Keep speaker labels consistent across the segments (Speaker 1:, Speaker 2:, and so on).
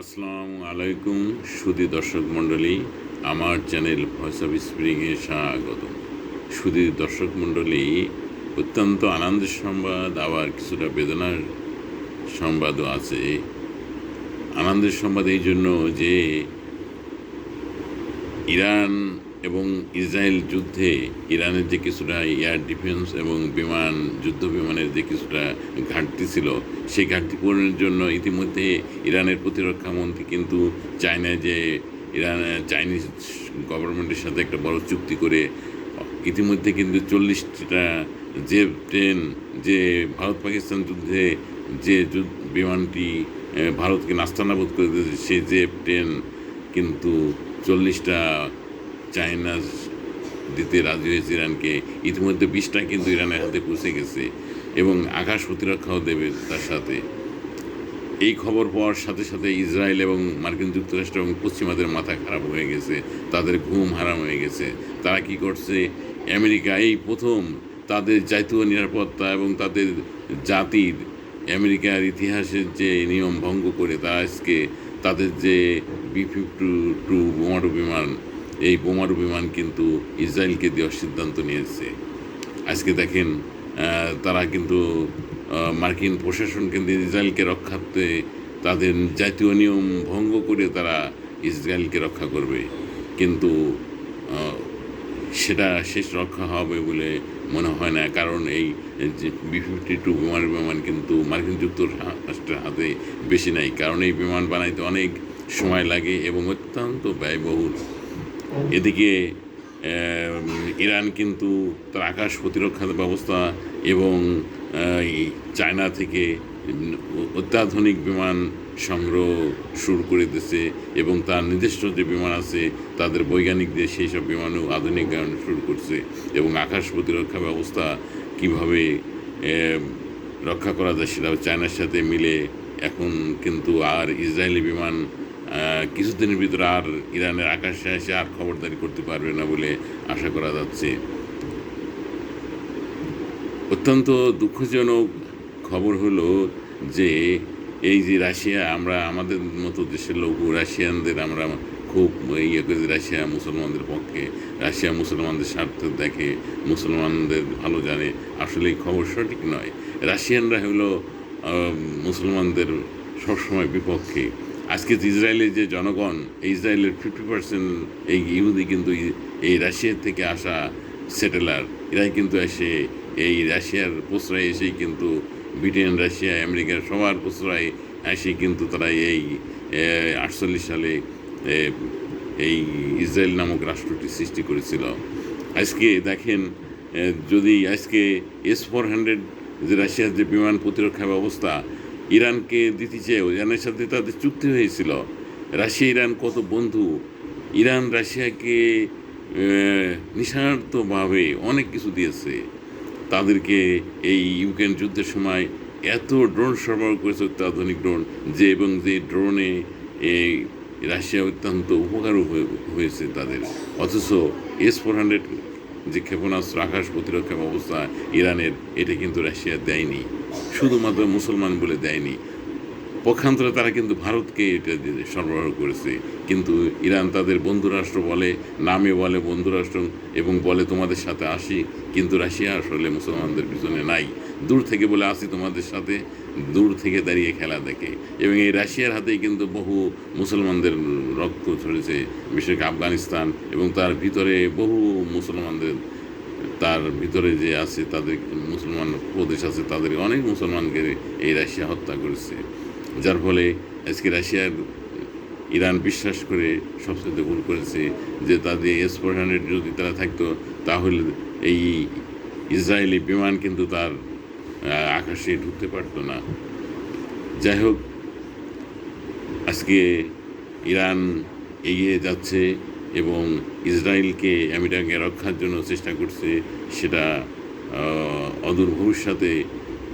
Speaker 1: আসসালামু আলাইকুম সুদী দর্শক মণ্ডলী, আমার চ্যানেল ভয়েস অফ স্প্রিংয়ে স্বাগত। সুদী দর্শক মণ্ডলী, অত্যন্ত আনন্দের সংবাদ, আবার কিছুটা বেদনার সংবাদও আছে। আনন্দের সংবাদ এই জন্য যে ইরান এবং ইসরায়েল যুদ্ধে ইরানের যে কিছুটা এয়ার ডিফেন্স এবং বিমান, যুদ্ধ বিমানের যে কিছুটা ঘাটতি ছিল, সেই ঘাটতি পূরণের জন্য ইতিমধ্যে ইরানের প্রতিরক্ষা মন্ত্রী কিন্তু চায়নায় যে ইরান, চাইনিজ গভর্নমেন্টের সাথে একটা বড় চুক্তি করে, ইতিমধ্যে কিন্তু চল্লিশটা যে ট্রেন যে ভারত পাকিস্তান যুদ্ধে যে বিমানটি ভারতকে নাস্তানাবোধ করে দিয়েছে সে যে ট্রেন কিন্তু চল্লিশটা চায়না দিতে রাজি হয়েছে ইরানকে। ইতিমধ্যে বিশটা কিন্তু ইরানের হাতে পৌঁছে গেছে এবং আকাশ প্রতিরক্ষাও দেবে তার সাথে। এই খবর পাওয়ার সাথে সাথে ইসরায়েল এবং মার্কিন যুক্তরাষ্ট্র এবং পশ্চিমাদের মাথা খারাপ হয়ে গেছে, তাদের ঘুম হারাম হয়ে গেছে। তারা কি করছে? আমেরিকা এই প্রথম তাদের জাতীয় নিরাপত্তা এবং তাদের জাতির আমেরিকার ইতিহাসের যে নিয়ম ভঙ্গ করে তারা আজকে তাদের যে বি ফিফটি টু বোমারু বিমান এই বোমারু বিমান কিন্তু ইসরায়েলকে দেওয়ার সিদ্ধান্ত নিয়েছে। আজকে দেখেন তারা কিন্তু মার্কিন প্রশাসন কিন্তু ইসরায়েলকে রক্ষার্থে তাদের জাতীয় নিয়ম ভঙ্গ করে তারা ইসরায়েলকে রক্ষা করবে। কিন্তু সেটা শেষ রক্ষা হবে বলে মনে হয় না। কারণ এই বি ফিফটি টু বিমান বিমান কিন্তু মার্কিন যুক্তরাষ্ট্রের হাতে বেশি নাই। কারণ এই বিমান বানাইতে অনেক সময় লাগে এবং অত্যন্ত ব্যয়বহুল। এদিকে ইরান কিন্তু তার আকাশ প্রতিরক্ষা ব্যবস্থা এবং চায়না থেকে অত্যাধুনিক বিমান সংগ্রহ শুরু করে দিয়েছে এবং তার নিজস্ব যে বিমান আছে, তাদের বৈজ্ঞানিকদের সেই সব বিমানও আধুনিকায়ন শুরু করছে এবং আকাশ প্রতিরক্ষা ব্যবস্থা কীভাবে রক্ষা করা যায় সেটা চায়নার সাথে মিলে এখন কিন্তু আর ইসরায়েলি বিমান কিছুদিনের ভিতরে আর ইরানের আকাশে এসে আর খবরদারি করতে পারবে না বলে আশা করা যাচ্ছে। অত্যন্ত দুঃখজনক খবর হলো যে, এই যে রাশিয়া, আমরা আমাদের মতো দেশের লোক, রাশিয়ানদের আমরা খুব ইয়ে করে রাশিয়া মুসলমানদের পক্ষে, রাশিয়া মুসলমানদের স্বার্থ দেখে, মুসলমানদের ভালো জানে। আসলে এই খবর সঠিক নয়। রাশিয়ানরা হলো মুসলমানদের সবসময় বিপক্ষে। আজকে ইসরায়েলের যে জনগণ ইসরায়েলের ফিফটি পার্সেন্ট এই ইহুদি কিন্তু এই- রাশিয়ার থেকে আসা সেটেলার এরাই কিন্তু এসে এই রাশিয়ার প্রশ্রয় এসেই কিন্তু ব্রিটেন, রাশিয়া, আমেরিকার সবার প্রশ্রয় এসে কিন্তু তারা এই আটচল্লিশ সালে এই ইসরায়েল নামক রাষ্ট্রটি সৃষ্টি করেছিল। আজকে দেখেন যদি আজকে এস ফোর হান্ড্রেড যে রাশিয়ার যে বিমান প্রতিরক্ষা ব্যবস্থা ইরানকে দিতে চেয়েও ইরানের সাথে তাদের চুক্তি হয়েছিল। রাশিয়া, ইরান কত বন্ধু? ইরান রাশিয়াকে নিঃস্বার্থভাবে অনেক কিছু দিয়েছে। তাদেরকে এই ইউক্রেন যুদ্ধের সময় এত ড্রোন সরবরাহ করেছে অত্যাধুনিক ড্রোন, যে এবং যে ড্রোনে এই রাশিয়া অত্যন্ত উপকারও হয়ে- হয়েছে তাদের। অথচ এস ফোর হান্ড্রেড যে ক্ষেপণাস্ত্র আকাশ প্রতিরক্ষা ব্যবস্থা ইরানের, এটা কিন্তু রাশিয়া দেয়নি। শুধুমাত্র মুসলমান বলে দেয়নি। পক্ষান্তরে তারা কিন্তু ভারতকে এটা সরবরাহ করেছে। কিন্তু ইরান তাদের বন্ধুরাষ্ট্র বলে, নামে বলে বন্ধুরাষ্ট্র এবং বলে তোমাদের সাথে আসি, কিন্তু রাশিয়া আসলে মুসলমানদের পিছনে নাই। দূর থেকে বলে আসি তোমাদের সাথে, দূর থেকে দাঁড়িয়ে খেলা দেখে। এবং এই রাশিয়ার হাতেই কিন্তু বহু মুসলমানদের রক্ত ছড়েছে বিশেষ করে আফগানিস্তান, এবং তার ভিতরে বহু মুসলমানদের, তার ভিতরে যে আছে তাদের মুসলমান প্রদেশ আছে, তাদের অনেক মুসলমানকে এই রাশিয়া হত্যা করেছে। যার ফলে আজকে রাশিয়ার ইরান বিশ্বাস করে সবচেয়ে ভুল করেছে যে তাদের এস হান্ড্রেড যদি তারা থাকতো, তাহলে এই ইসরায়েলি বিমান কিন্তু তার আকাশে ঢুকতে পারতো না। যাই হোক, আজকে ইরান এগিয়ে যাচ্ছে এবং ইসরায়েলকে আমেরিকাকে রক্ষার জন্য চেষ্টা করছে, সেটা অদূর ভবিষ্যতে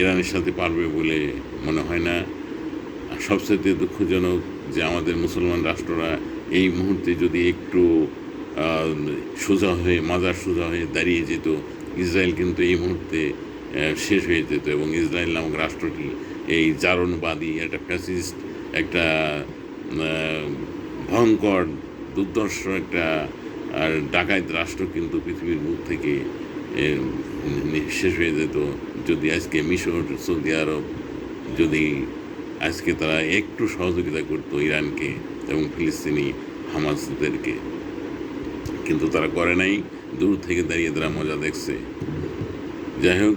Speaker 1: ইরানের সাথে পারবে বলে মনে হয় না। সবচেয়ে দুঃখজনক যে আমাদের মুসলমান রাষ্ট্ররা এই মুহূর্তে যদি একটু সোজা হয়ে, মাজার সোজা হয়ে দাঁড়িয়ে যেত, ইসরায়েল কিন্তু এই মুহূর্তে শেষ হয়ে যেত এবং ইসরায়েল নামক রাষ্ট্রটি এই জারণবাদী, একটা ফ্যাসিস্ট একটা ভয়ঙ্কর দুর্দর্শ একটা ডাকাত রাষ্ট্র কিন্তু পৃথিবীর মুখ থেকে শেষ হয়ে যেত। যদি আজকে মিশর, সৌদি আরব, যদি আজকে তারা একটু সহযোগিতা করতো ইরানকে এবং ফিলিস্তিনি হামাসদেরকে। কিন্তু তারা করে নাই। দূর থেকে দাঁড়িয়ে তারা মজা দেখছে। যাই হোক